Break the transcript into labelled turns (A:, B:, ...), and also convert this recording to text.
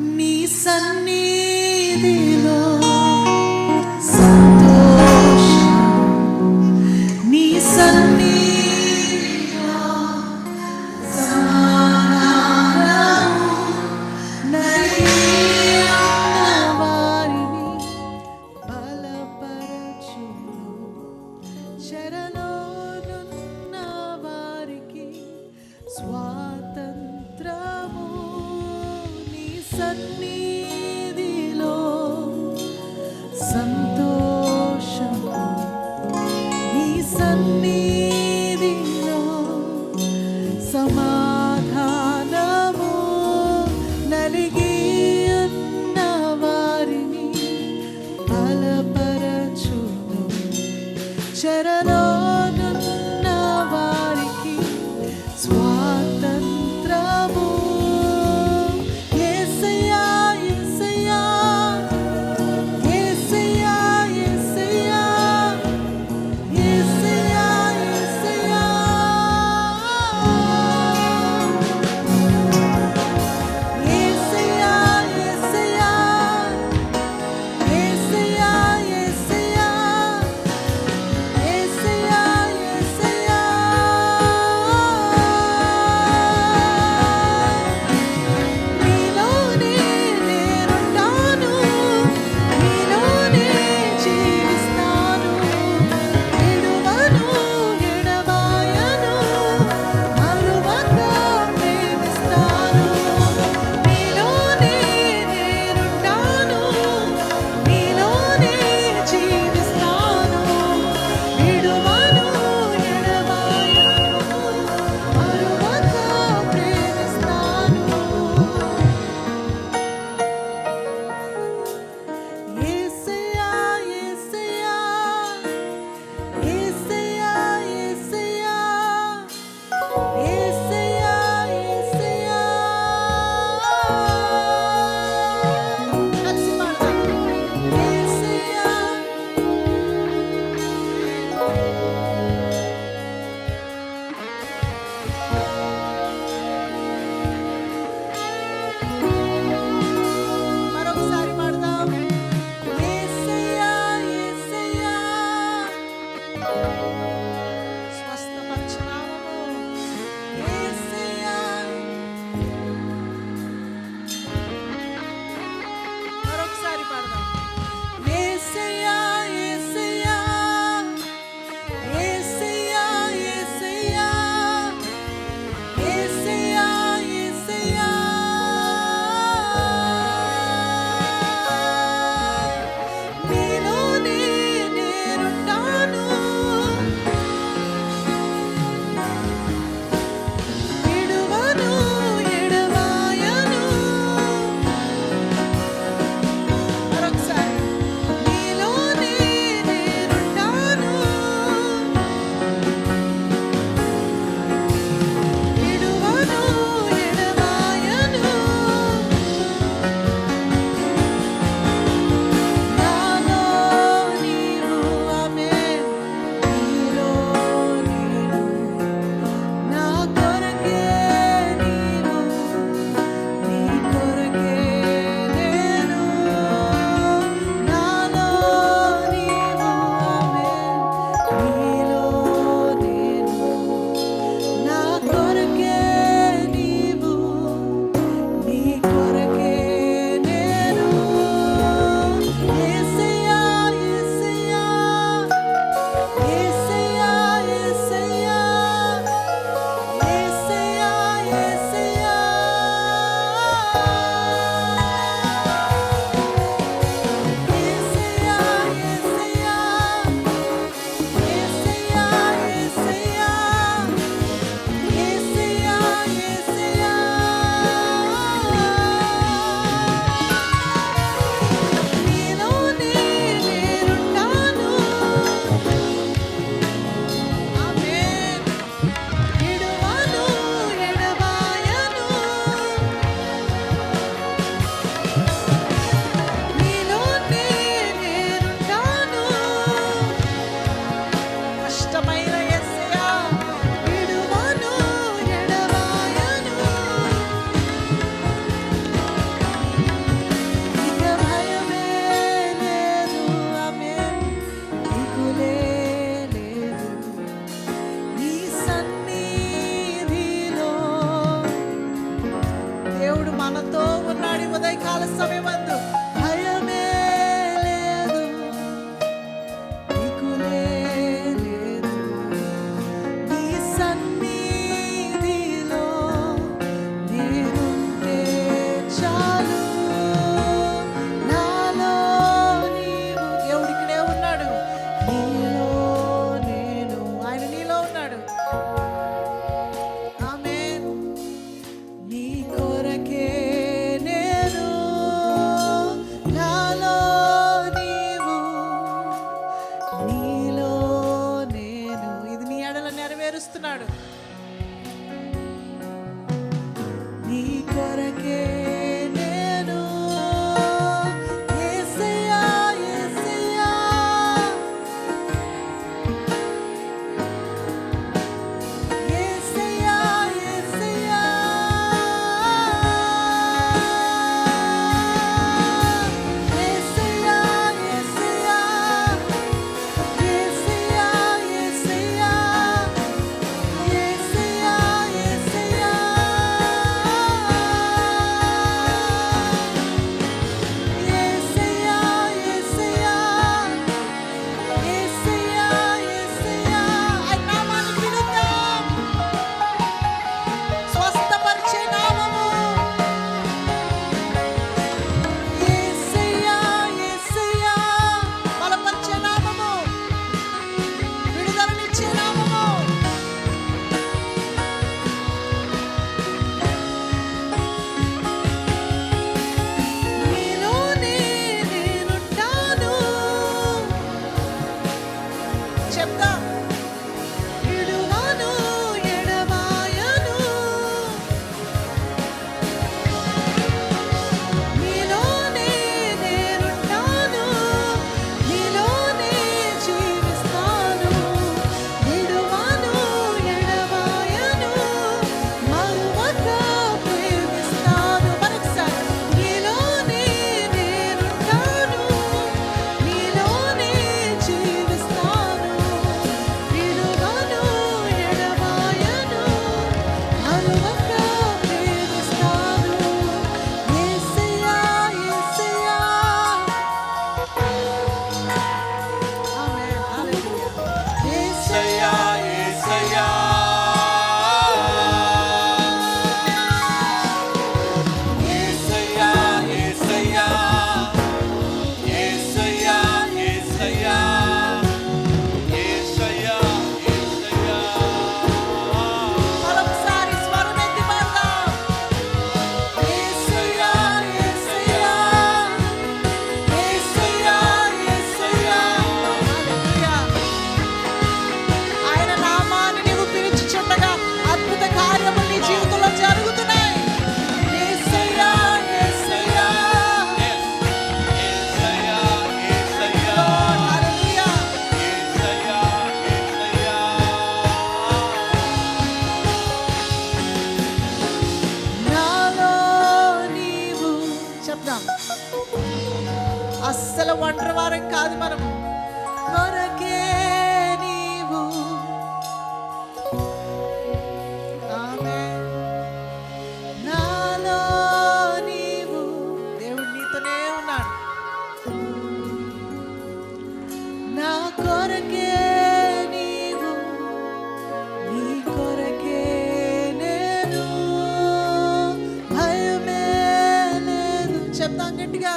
A: మీ సన్నిధి సన్నిధిలో సమాధానము నలిగి ఉన్న వారిని బలపరచును చరణానున్న వారికి స్వాత Bye. చేస్తున్నాడు. నీ కొరకే chapter. చెప్దాం ఒంటరి వారం కాదు మనము. కొరకే నీవు. నాలో నీవు. దేవుడు నీతోనే ఉన్నాడు. నా కొరకే చెప్తాం గట్టిగా.